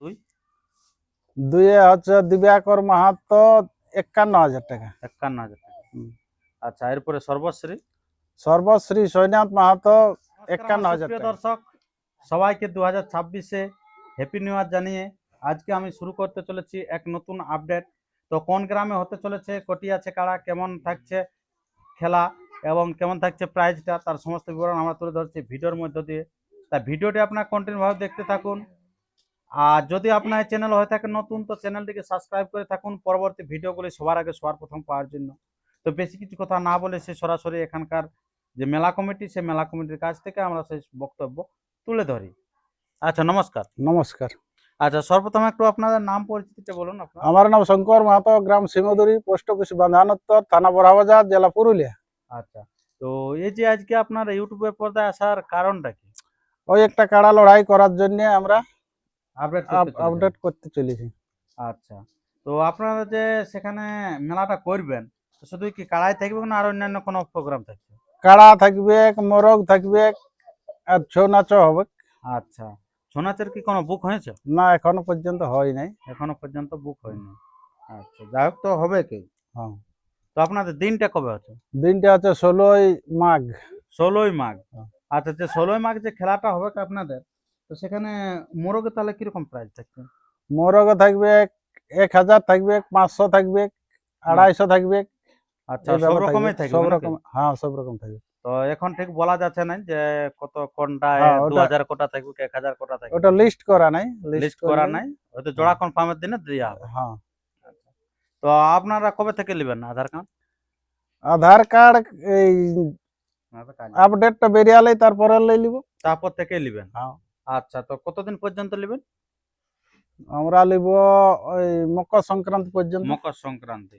দুই? দুইয়ে হচ্ছে দিব্যাকর মাহাতো একান্ন হাজার টাকা। একান্ন হাজার টাকা। আচ্ছা এরপরে সর্বশ্রী? সর্বশ্রী সৈনাথ মাহাতো একান্ন হাজার দর্শক সবাইকে দু হাজার ছাব্বিশে হ্যাপি নিউ ইয়ার জানিয়ে আজকে আমি শুরু করতে চলেছি এক নতুন আপডেট তো কোন গ্রামে হতে চলেছে কটি আছে কারা কেমন থাকছে খেলা এবং কেমন থাকছে প্রাইজটা তার সমস্ত বিবরণ আমরা তুলে ধরছি ভিডিওর মধ্য দিয়ে। তা ভিডিওটি আপনার কন্টিনিউভাবে দেখতে থাকুন। আর যদি আপনার চ্যানেল হয়ে থাকে নতুন তো চ্যানেলটিকে সাবস্ক্রাইব করে থাকুন। পরবর্তী ভিডিওগুলি সবার আগে সবার প্রথম পাওয়ার জন্য। তো বেশি কিছু কথা না বলে সে সরাসরি এখানকার যে মেলা কমিটি সে মেলা কমিটির কাছ থেকে আমরা সেই বক্তব্য তুলে ধরি। আচ্ছা নমস্কার। নমস্কার। আচ্ছা সর্বপ্রথম একটু আপনাদের নাম পরিচিতিটা বলুন আপনার। আমার নাম শঙ্কর মাহাতো গ্রাম সিমদুরি পোস্ট অফিস বান্ধানোত্তর থানা বড়াবাজার জেলা পুরুলিয়া। আচ্ছা তো এই যে আজকে আপনার ইউটিউবের পর্দায় আসার কারণটা কি? ওই একটা কাড়া লড়াই করার জন্য আমরা আপডেট করতে চলেছি। আচ্ছা। তো আপনারা যে সেখানে মেলাটা করবেন শুধু কি কাড়াই থাকবে না আর অন্যান্য কোনো প্রোগ্রাম থাকবে কাড়া থাকবে মোরগ থাকবে আর ছৌ নাচও হবে। আচ্ছা। ছৌ নাচের কি কোনো বুক হয়েছে? না এখনও পর্যন্ত হয় নাই। এখনও পর্যন্ত বুক হয়নি। আচ্ছা যাই হোক তো হবে কি? হ্যাঁ। তো আপনাদের দিনটা কবে হচ্ছে দিনটা হচ্ছে ষোলোই মাঘ। ষোলোই মাঘ। হ্যাঁ। আচ্ছা যে ষোলোই মাঘ যে খেলাটা হবে কি আপনাদের? তো সেখানে মোরগে তাহলে কীরকম প্রাইস থাকবে? মোরগ থাকবে এক হাজার থাকবে পাঁচশো থাকবে আড়াইশো থাকবে। আচ্ছা এই সব রকমের থাকবে, থাকবে সব রকম হ্যাঁ সব রকম থাকবে। তো এখন ঠিক বলা যাচ্ছে না যে কত কোনটা হ্যাঁ, দু হাজার কোটা থাকবে এক হাজার কোটা থাকবে? ওটা লিস্ট করা নাই। লিস্ট করা নাই। হয়তো জোড়া কনফার্মের দিনে হবে। হ্যাঁ। তো আপনারা কবে থেকে নেবেন আধার কার্ড আধার কার্ড এই আপডেটটা বেরিয়ালেই তারপরে লই তারপর থেকে নেবেন। হ্যাঁ। আচ্ছা তো কতদিন পর্যন্ত নেবেন? আমরা লিব ওই মকর সংক্রান্তি পর্যন্ত। মকর সংক্রান্তি।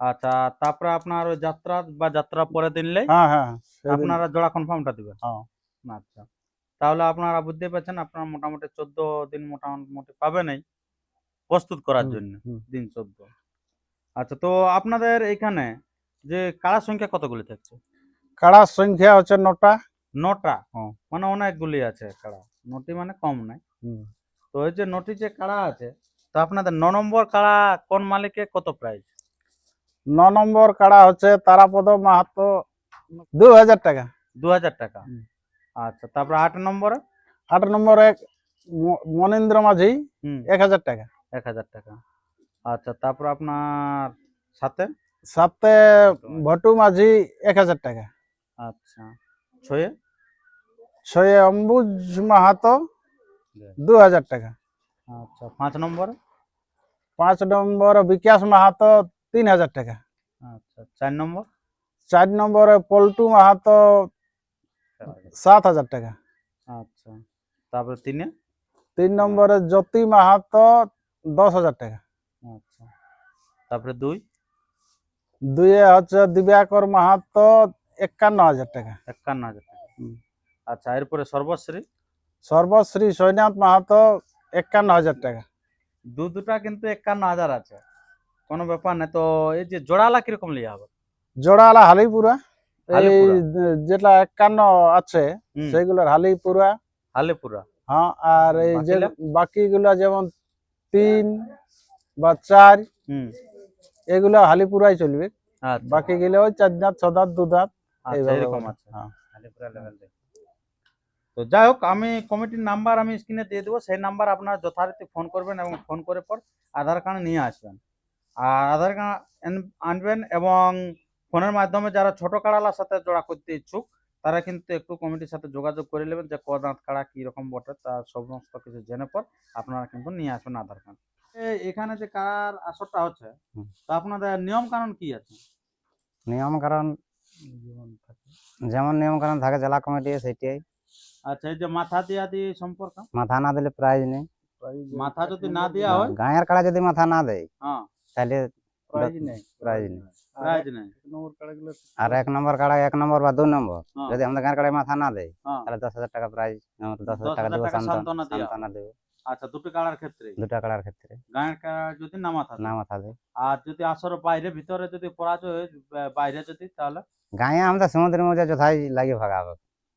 আচ্ছা তারপরে আপনার ওই যাত্রা বা যাত্রা পরে দিনলে হ্যাঁ হ্যাঁ আপনারা জোড়া কনফার্মটা দিবেন? হ্যাঁ। আচ্ছা তাহলে আপনারা বুঝতে পারছেন আপনারা মোটামুটি চোদ্দ দিন মোটামুটি পাবেনই প্রস্তুত করার জন্য দিন চোদ্দ। আচ্ছা তো আপনাদের এখানে যে কাড়ার সংখ্যা কতগুলি থাকছে? কাড়ার সংখ্যা হচ্ছে নটা। নটা? হ্যাঁ। মানে অনেকগুলি আছে কাড়া। নটি মানে কম নাই হুম। তো ওই যে নটি যে কাড়া আছে তো আপনাদের ন নম্বর কাড়া কোন মালিকে কত প্রাইস ন নম্বর কাড়া হচ্ছে তারাপদ মাহাতো দু হাজার টাকা। দু হাজার টাকা। আচ্ছা তারপরে আট নম্বরে? আট নম্বর মনীন্দ্র মাঝি এক হাজার টাকা। এক হাজার টাকা। আচ্ছা তারপর আপনার সাথে? সাথে ভটু মাঝি এক হাজার টাকা। আচ্ছা ছয়ে? ছয়ে অম্বুজ মাহাতো দু হাজার টাকা। আচ্ছা পাঁচ নম্বরে? পাঁচ নম্বর বিকাশ মাহাতো তিন হাজার টাকা। আচ্ছা চার নম্বর? চার নম্বরে পল্টু মাহাতো সাত হাজার টাকা। আচ্ছা তারপরে তিনে? তিন নম্বরে জ্যোতি মাহাতো দশ হাজার টাকা। আচ্ছা তারপরে দুই? দুইয়ে হচ্ছে দিব্যাকর মাহাতো একান্ন হাজার টাকা। একান্ন হাজার টাকা। হুম। আচ্ছা এরপরে সর্বশ্রী? সর্বশ্রী সৈনাথ মাহাতো একান্ন হাজার টাকা। দু দুটা কিন্তু একান্ন হাজার আছে। কোনো ব্যাপার না তো এই যে জোড়ালা কীরকম লিয়া হবে? জোড়ালা হালিপুরা এই যেটা একান্ন আছে সেগুলোর হালিপুরা। হালেপুরা। হ্যাঁ আর এই যে? বাকিগুলো যেমন তিন বা চার হুম। এগুলো হালিপুরাই চলবে। আচ্ছা। বাকি গেলে ওই চার দাঁত ছ দাঁত দু দাঁত আচ্ছা এইভাবে এরকম আছে। হ্যাঁ। হালিপুরা লেভেল তো যাই হোক আমি কমিটির নাম্বার আমি স্ক্রিনে দিয়ে দেবো। সেই নাম্বার আপনারা যথারীতি ফোন করবেন এবং ফোন করে পর আধার কার্ড নিয়ে আসবেন। আর আধার কার্ড আনবেন এবং ফোনের মাধ্যমে যারা ছোট কাড়ালার সাথে জোড়া করতে ইচ্ছুক তারা কিন্তু একটু কমিটির সাথে যোগাযোগ করে নেবেন যে কদাঁত কাড়া কীরকম বটে তার সমস্ত কিছু জেনে পর আপনারা কিন্তু নিয়ে আসবেন আধার কার্ড এখানে যে কার আসরটা হচ্ছে। তো আপনাদের নিয়ম কানুন কি আছে? নিয়ম কারণ যেমন নিয়ম কারণ থাকে জেলা কমিটি সেটাই। আচ্ছা এই যে মাথা দিয়া দিয়ে সম্পর্ক? মাথা না দিলে প্রাইজ নেই। মাথা যদি না দেওয়া হয়? গাঁয়ের কাড়া যদি মাথা না দেয় হ্যাঁ। তাহলে প্রাইজ নেই। প্রাইজ নেই। প্রাইজ নেই। আর এক নম্বর কাড়া এক নম্বর বা দু নম্বর হ্যাঁ, যদি আমাদের গাঁয়ের কাড়ায় মাথা না দেয় হ্যাঁ। তাহলে দশ হাজার টাকা প্রাইজ আমরা দশ হাজার টাকা দেবো সান্ত্বনা দেয়া। দেবো। আচ্ছা দুটো কাড়ার ক্ষেত্রে? দুটা কাড়ার ক্ষেত্রে। গায়ের কাড়া যদি না মাথা না মাথা দেয়। আর যদি আসর বাইরে ভিতরে যদি পরাজয় হয় বাইরে যদি তাহলে? গাঁয়ে আমাদের সমুদ্রের মধ্যে যথাই লাগিয়ে ভাগাবে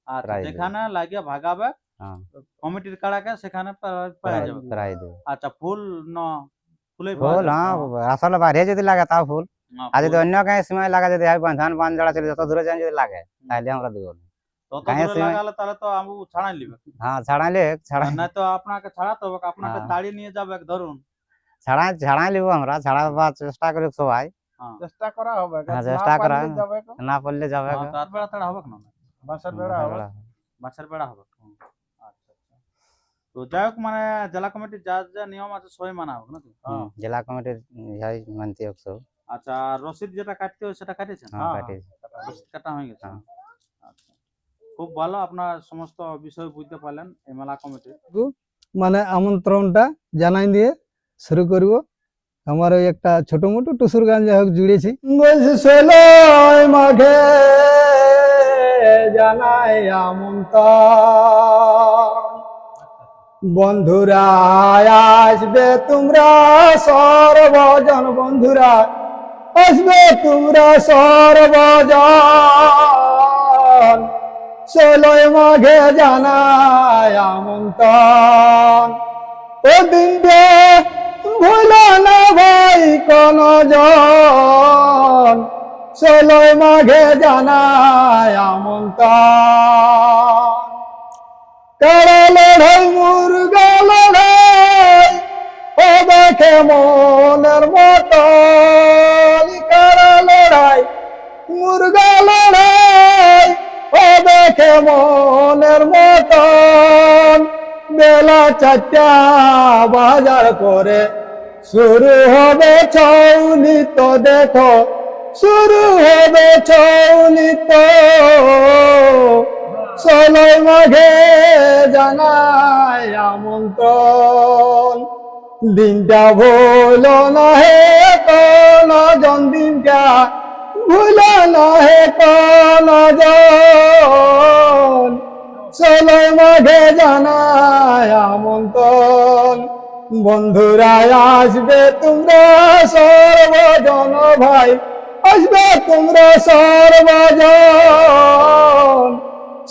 আচ্ছা Prize যেখানে লাগিয়ে ভাগাবে হ্যাঁ কমিটির কাড়াকে সেখানে পা- পাওয়া প্রায় যাবে প্রায় দেবো আচ্ছা ফুল ন ফুলে পাওয়া ফুল যাবে? হ্যাঁ হ্যাঁ, আসলে বাইরে যদি লাগে তাও ফুল হ্যাঁ, আর যদি ফুল। অন্য কাছে সময় লাগা যদি হয় ধান পান জড়া চলে যত দূরে যান যদি লাগে তাহলে আমরা দেবো না। তত গায়ে দূরে সীমায়- লাগালে তাহলে তো আমি ছাড়াই নিবে হ্যাঁ ছাড়াইলে ছাড়াই না তো আপনাকে ছাড়াতে হবে আপনাকে হ্যাঁ। তাড়ি নিয়ে যাবে ধরুন ছাড়াই ছাড়াই লিবো আমরা ছাড়াবার চেষ্টা করি সবাই হ্যাঁ চেষ্টা করা হবে হ্যাঁ, না চেষ্টা করা পারলে হবে। যাবে তো, না পড়লে যাবে হ্যাঁ, তার বেড়া তাড়া হবে না বাঁশের বেড়া হবে? মাছের বেড়া হবে? আচ্ছা আচ্ছা। তো যাই হোক মানে জেলা কমিটির যা যা নিয়ম আছে সবই মানা নাকি? জেলা কমিটির ইহাই মানতে হোক সব। আচ্ছা আর রসিদ যেটা কাটতে হয় সেটা কাটিয়েছেন? হ্যাঁ হ্যাঁ, রসিদ কাটা হয়ে গেছে। হ্যাঁ। আচ্ছা। খুব ভালো আপনার সমস্ত বিষয় বুঝতে পারলেন এই মেলা কমিটি। মানে আমন্ত্রণটা জানাই দিয়ে শুরু করব। আমার ওই একটা ছোট মোটো টুসুর গান যাই হোক জুড়েছি। বলছি মাঘে জানাই আমন্ত্রণ। বন্ধুরা আসবে তোমরা সর্বজন, বন্ধুরা, আসবে তোমরা সর্বজন। ষোলোই মাঘে জানাই আমন্ত্রণ। ও দিনকে ভুল না ভাই কোন ষোলোই মাঘে জানাই আমন্ত্রণ। কারা লড়াই মুরগা লড়াই ও দেখে মনের মতন কারা লড়াই মুরগা লড়াই ও দেখে মনের মতন বেলা চারটা বাজার করে শুরু হবে ছৌনি তো দেখো শুরু হবে ছৌনি তো ষোলোই মাঘে জানাই আমন্ত্রণ। দিনটা ভুল না হে কোন জন দিনটা ভুল না হে কোন জন। ষোলোই মাঘে জানাই আমন্ত্রণ। বন্ধুরা, আসবে তোমরা সর্বজন ভাই। আসবে তোমরা সর্বজন।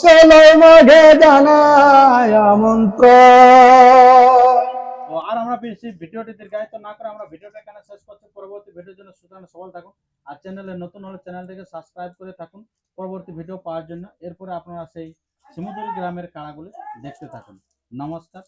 ষোলোই মাঘে জানাই আমন্ত্রণ। আর আমরা বেশি ভিডিওটি দীর্ঘায়িত না করে আমরা ভিডিওটা এখানে শেষ করছি। পরবর্তী ভিডিওর জন্য সুতরাং সবাই থাকুন। আর চ্যানেলে নতুন হলে চ্যানেলটিকে সাবস্ক্রাইব করে থাকুন। পরবর্তী ভিডিও পাওয়ার জন্য এরপরে আপনারা সেই শিমুদুরি গ্রামের কাড়াগুলি দেখতে থাকুন। নমস্কার।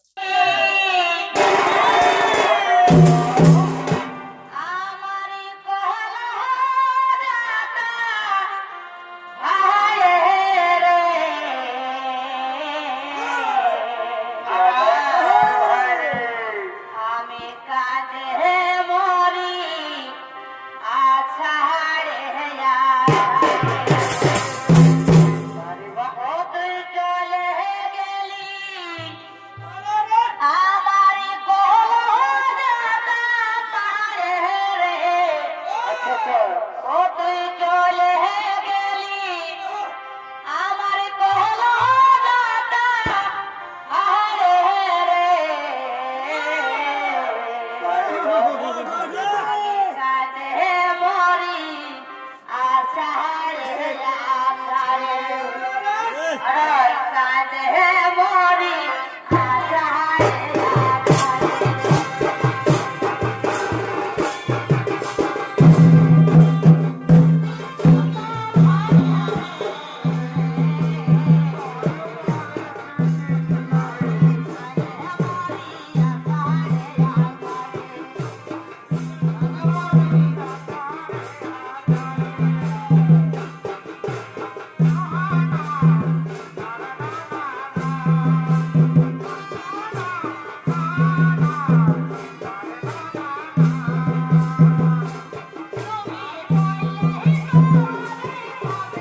Melvin.